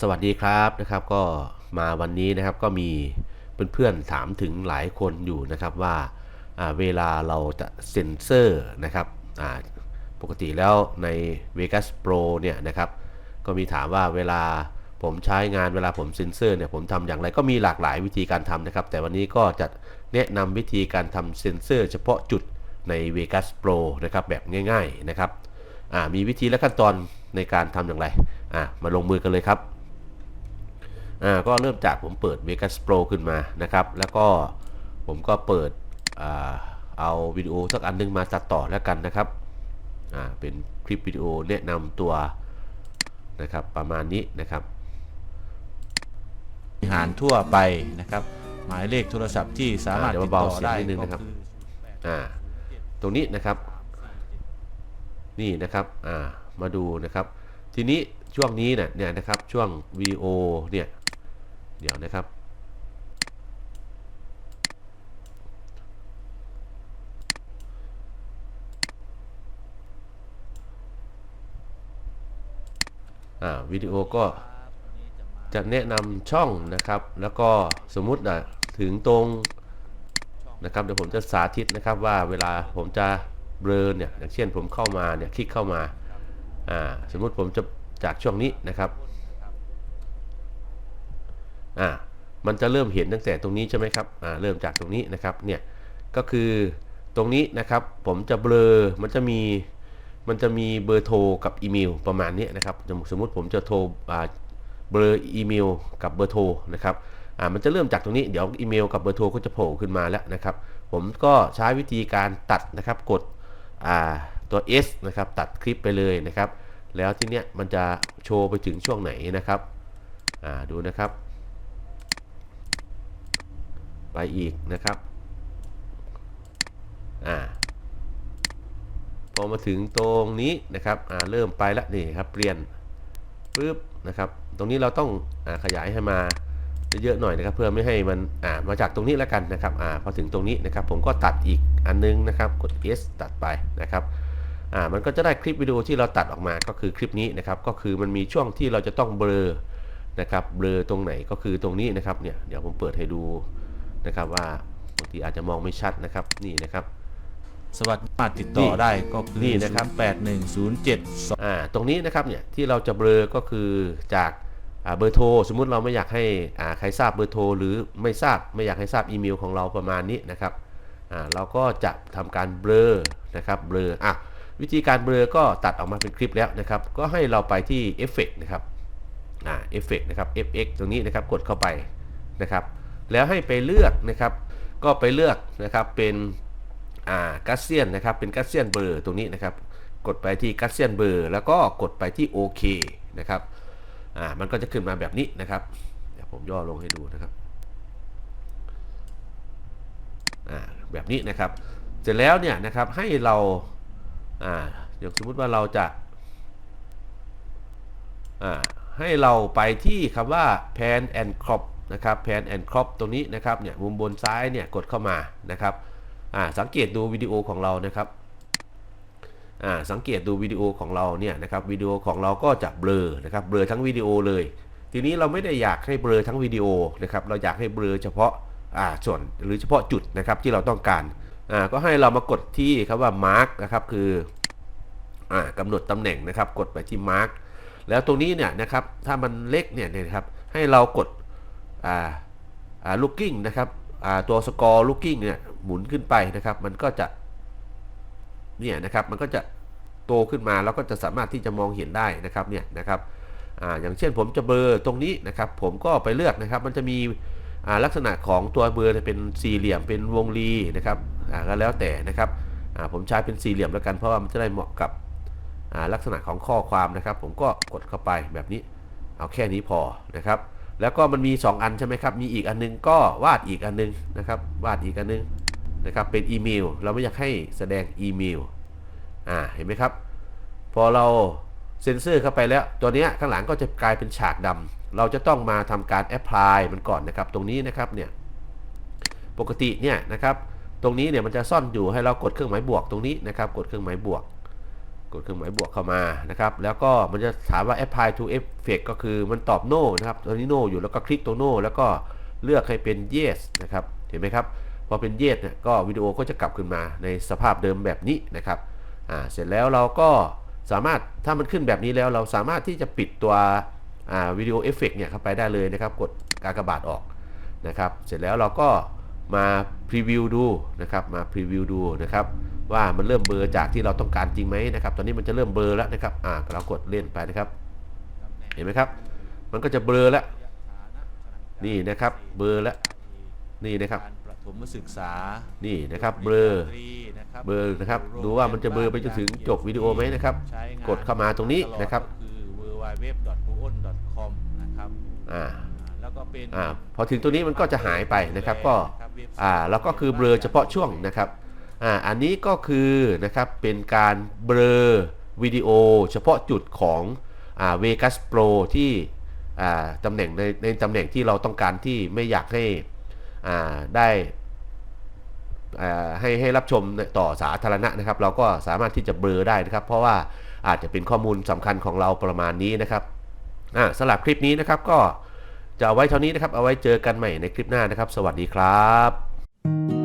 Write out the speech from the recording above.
สวัสดีครับนะครับก็มาวันนี้นะครับก็มีเพื่อนๆถามถึงหลายคนอยู่นะครับว่าเวลาเราจะเซ็นเซอร์นะครับปกติแล้วใน Vegas Pro เนี่ยนะครับก็มีถามว่าเวลาผมใช้งานเวลาผมเซ็นเซอร์เนี่ยผมทำอย่างไรก็มีหลากหลายวิธีการทำนะครับ แต่วันนี้ก็จะแนะนำวิธีการทำเซ็นเซอร์ เฉพาะจุดใน Vegas Pro นะครับแบบง่าย ๆนะครับมีวิธีและขั้นตอนในการทำอย่างไรมาลงมือกันเลยครับ อ่าก็เริ่มจากผมเปิด Vegas Pro ขึ้นมานะครับ แล้วก็ผมก็เปิดอ่าเอาวิดีโอสักอันนึงมาตัดต่อแล้วกันนะครับอ่าเป็นคลิปวิดีโอแนะนำตัวนะครับประมาณนี้นะครับบริหารทั่วไปนะครับ หมายเลขโทรศัพท์ที่สามารถอ่าเดี๋ยวติดเบาต่อเสียงได้นิดนึงก็นะครับคืออ่าตรงนี้นะครับนี่นะครับอ่ามาดูนะครับ ทีนี้ช่วงนี้เนี่ยเนี่ยนะครับช่วงวิดีโอเนี่ย เดี๋ยวนะครับอ่าวิดีโอก็จะแนะนำช่องนะครับ แล้วก็สมมุติอะถึงตรงนะครับเดี๋ยวผมจะสาธิตนะครับว่าเวลาผมจะเบลอเนี่ยอย่างเช่นผมเข้ามาเนี่ยคลิกเข้ามาอ่าสมมุติผมจะจากช่วงนี้นะครับ อ่ามันจะเริ่มเห็นตั้งแต่ตรงนี้ใช่ไหมครับอ่าเริ่มจากตรงนี้นะครับเนี่ยก็คือตรงนี้นะครับผมจะเบลอมันจะมีมันจะมีเบอร์โทรกับอีเมลประมาณนี้นะครับสมมุติผมจะโทรอ่าเบอร์อีเมลกับเบอร์โทรนะครับอ่ามันจะเริ่มจากตรงนี้เดี๋ยวอีเมลกับเบอร์โทรก็จะโผล่ขึ้นมาแล้วนะครับ ผมก็ใช้วิธีการตัดนะครับกดอ่าตัว S นะครับตัดคลิปไปเลยนะครับ แล้วทีเนี้ยมันจะโชว์ไปถึงช่วงไหนนะครับอ่าดูนะครับ ไปอีกนะครับอ่าพอมาถึงตรงนี้นะครับอ่าเริ่มไปแล้วนี่ครับเปลี่ยนปึ๊บนะครับ ตรงนี้เราต้องอาขยายให้มาเยอะๆหน่อยนะครับ เพื่อไม่ให้มันอ่ามาจากตรงนี้แล้วกันนะครับอ่าพอถึงตรงนี้นะครับ ผมก็ตัดอีกอันนึงนะครับ กด S ตัดไปนะครับอ่ามันก็จะได้คลิปวิดีโอที่เราตัดออกมาก็คือคลิปนี้นะครับ ก็คือมันมีช่วงที่เราจะต้องเบลอนะครับเบลอตรงไหนก็คือตรงนี้นะครับเนี่ยเดี๋ยวผมเปิดให้ดู นะครับว่าบางทีอาจจะมองไม่ชัดนะครับนี่นะครับ สวัสดีมารถติดต่อได้ก็คือนี่นะครับ 81072อ่าตรงนี้นะครับเนี่ยที่เราจะเบลอก็คือจากอ่าเบอร์โทรสมมุติเราไม่อยากให้อ่าใครทราบเบอร์โทรหรือไม่ทราบไม่อยากให้ทราบอีเมลของเราประมาณนี้นะครับอ่าเราก็จะทำการเบลอนะครับเบลออะวิธีการเบลอก็ตัดออกมาเป็นคลิปแล้วนะครับ ก็ให้เราไปที่เอฟเฟกนะครับอ่าเอฟเฟกนะครับ fx ตรงนี้นะครับกดเข้าไปนะครับ แล้วให้ไปเลือกนะครับ ก็ไปเลือกนะครับเป็นอ่ากัสเซียนนะครับ เป็นกัสเซียนเบอร์ตรงนี้นะครับ กดไปที่กัสเซียนเบอร์แล้วก็กดไปที่โอเคนะครับ อ่า มันก็จะขึ้นมาแบบนี้นะครับ เดี๋ยวผมย่อลงให้ดูนะครับ อ่า แบบนี้นะครับ เสร็จแล้วเนี่ยนะครับให้เรา อ่า อย่างสมมุติว่าเราจะ อ่า ให้เราไปที่คำว่า pan and crop นะครับ pan and crop ตรงนี้นะครับเนี่ยมุมบนซ้ายเนี่ยกดเข้ามานะครับอ่าสังเกตดูวิดีโอของเรานะครับอ่าสังเกตดูวิดีโอของเราเนี่ยนะครับวิดีโอของเราก็จะเบลอนะครับเบลอทั้งวิดีโอเลย ทีนี้เราไม่ได้อยากให้เบลอทั้งวิดีโอนะครับเราอยากให้เบลอเฉพาะอ่าส่วนหรือเฉพาะจุดนะครับที่เราต้องการอ่าก็ให้เรามากดที่คำว่า mark นะครับคืออ่ากำหนดตำแหน่งนะครับกดไปที่ mark แล้วตรงนี้เนี่ยนะครับถ้ามันเล็กเนี่ยนะครับให้เรากด อ่าอ่า looking นะครับอ่าตัว score looking เนี่ยหมุนขึ้นไปนะครับ มันก็จะเนี่ยนะครับมันก็จะโตขึ้นมาแล้วก็จะสามารถที่จะมองเห็นได้นะครับเนี่ยนะครับอ่าอย่างเช่นผมจะเบอร์ตรงนี้นะครับ ผมก็ไปเลือกนะครับ มันจะมีอ่าลักษณะของตัวเบอร์เป็นสี่เหลี่ยมเป็นวงรีนะครับอ่าก็แล้วแต่นะครับอ่าผมใช้เป็นสี่เหลี่ยมแล้วกันเพราะว่ามันจะได้เหมาะกับอ่าลักษณะของข้อความนะครับ ผมก็กดเข้าไปแบบนี้เอาแค่นี้พอนะครับ แล้วก็มันมี 2 อันใช่ไหมครับ มีอีกอันนึงก็วาดอีกอันนึงนะครับ วาดอีกอันนึงนะครับเป็นอีเมล เราไม่อยากให้แสดงอีเมลอ่าเห็นไหมครับ พอเราเซ็นเซอร์เข้าไปแล้ว ตัวนี้ข้างหลังก็จะกลายเป็นฉากดำเราจะต้องมาทำการแอพพลายมันก่อนนะครับ ตรงนี้นะครับเนี่ยปกติเนี่ยนะครับ ตรงนี้เนี่ยมันจะซ่อนอยู่ให้เรากดเครื่องหมายบวกตรงนี้นะครับ กดเครื่องหมายบวก ดเครื่องหมายบวกเข้ามานะครับ แล้วก็มันจะถามว่า apply to effect ก็คือมันตอบ no นะครับตอนนี้ no อยู่แล้วก็คลิกตรง no แล้วก็เลือกให้เป็น yes นะครับ เห็นไหมครับ พอเป็น yes เนี่ยก็วิดีโอก็จะกลับขึ้นมาในสภาพเดิมแบบนี้นะครับอ่าเสร็จแล้วเราก็สามารถถ้ามันขึ้นแบบนี้แล้วเราสามารถที่จะปิดตัววิดีโอเอฟเฟกเนี่ยเข้าไปได้เลยนะครับ กดกากบาทออกนะครับ เสร็จแล้วเราก็มาพรีวิวดูนะครับ มาพรีวิวดูนะครับ ว่ามันเริ่มเบลอจากที่เราต้องการจริงไหมนะครับ ตอนนี้มันจะเริ่มเบลอแล้วนะครับ อ่าเรากดเล่นไปนะครับ เห็นไหมครับ มันก็จะเบลอแล้ว นี่นะครับ เบลอแล้ว นี่นะครับการประถมศึกษา นี่นะครับ เบลอนะครับเบลอนะครับ ดูว่ามันจะเบลอไปจนถึงจบวิดีโอไหมนะครับใช้งนกดเข้ามาตรงนี้นะครับตลอดก็คือ www.puon.com นะครับอ่าอ่าแล้วก็เป็นอ่าพอถึงตัวนี้มันก็จะหายไปนะครับ ก็เว็บไซต์อ่าแล้วก็คือเบลอเฉพาะช่วงนะครับ อ่าอันนี้ก็คือนะครับเป็นการเบลอวิดีโอเฉพาะจุดของอ่า Vegas Pro ที่อ่าตำแหน่งในในตำแหน่งที่เราต้องการที่ไม่อยากให้อ่าได้ให้ให้รับชมต่อสาธารณะนะครับ เราก็สามารถที่จะเบลอได้นะครับ เพราะว่าอาจจะเป็นข้อมูลสำคัญของเราประมาณนี้นะครับสำหรับคลิปนี้นะครับก็จะเอาไว้เท่านี้นะครับ เอาไว้เจอกันใหม่ในคลิปหน้านะครับ สวัสดีครับ